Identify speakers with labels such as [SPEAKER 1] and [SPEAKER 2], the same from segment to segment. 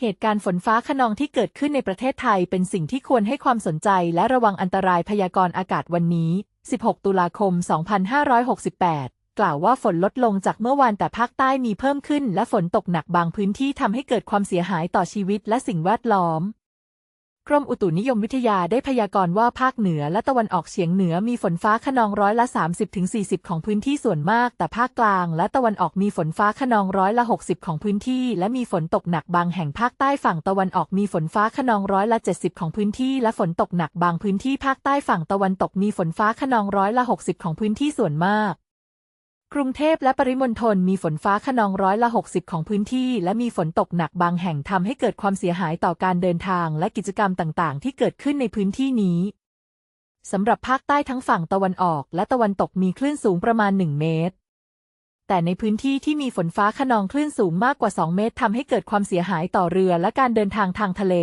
[SPEAKER 1] เหตุการณ์ฝนฟ้าขนองที่เกิดขึ้นในประเทศไทยเป็นสิ่งที่ควรให้ความสนใจและระวังอันตรายพยากรณ์อากาศวันนี้ 16 ตุลาคม 2568 กล่าวว่าฝนลดลงจากเมื่อวานแต่ภาคใต้มีเพิ่มขึ้นและฝนตกหนักบางพื้นที่ทำให้เกิดความเสียหายต่อชีวิตและสิ่งแวดล้อม รมอุตุนิยมวิทยาได้พยากรณ์ว่าภาคเหนือและตะวันออกเฉียงเหนือมีฝนฟ้าขนองร้อยละ 30-40 ของพื้นที่ส่วนมาก แต่ภาคกลางและตะวันออกมีฝนฟ้าขนองร้อยละ 60 ของพื้นที่ และมีฝนตกหนักบางแห่งภาคใต้ฝั่งตะวันออกมีฝนฟ้าขนองร้อยละ 70 ของพื้นที่ และฝนตกหนักบางพื้นที่ภาคใต้ฝั่งตะวันตกมีฝนฟ้าขนองร้อยละ 60 ของพื้นที่ส่วนมาก กรุงเทพและปริมณฑลมีฝนฟ้าขนองร้อยละ 60 ของพื้นที่ และมีฝนตกหนักบางแห่งทำให้เกิดความเสียหายต่อการเดินทางและกิจกรรมต่าง ๆ ที่เกิดขึ้นในพื้นที่นี้สำหรับภาคใต้ทั้งฝั่งตะวันออกและตะวันตกมีคลื่นสูงประมาณ 1 เมตร แต่ในพื้นที่ที่มีฝนฟ้าขนองคลื่นสูงมากกว่า 2 เมตรทำให้เกิดความเสียหายต่อเรือและการเดินทางทางทะเล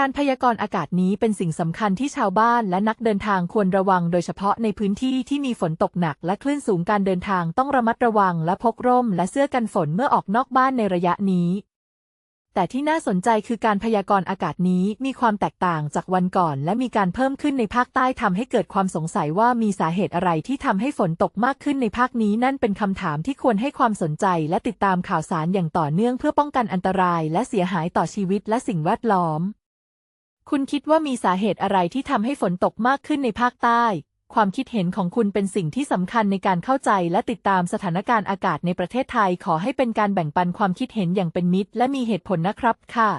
[SPEAKER 1] การพยากรณ์อากาศนี้เป็นสิ่งสำคัญที่ชาวบ้านและนักเดินทางควรระวังโดยเฉพาะในพื้นที่ที่มีฝนตกหนักและคลื่นสูงการเดินทางต้องระมัดระวังและพกร่มและเสื้อกันฝนเมื่อออกนอกบ้านในระยะนี้ แต่ที่น่าสนใจคือการพยากรณ์อากาศนี้มีความแตกต่างจากวันก่อน และมีการเพิ่มขึ้นในภาคใต้ทำให้เกิดความสงสัยว่ามีสาเหตุอะไรที่ทำให้ฝนตกมากขึ้นในภาคนี้นั่นเป็นคำถามที่ควรให้ความสนใจและติดตามข่าวสารอย่างต่อเนื่องเพื่อป้องกันอันตราย และเสียหายต่อชีวิตและสิ่งแวดล้อม คุณคิดว่ามีสาเหตุอะไรที่ทำให้ฝนตกมากขึ้นในภาคใต้ ความคิดเห็นของคุณเป็นสิ่งที่สำคัญในการเข้าใจและติดตามสถานการณ์อากาศในประเทศไทย ขอให้เป็นการแบ่งปันความคิดเห็นอย่างเป็นมิตร และมีเหตุผลนะครับค่ะ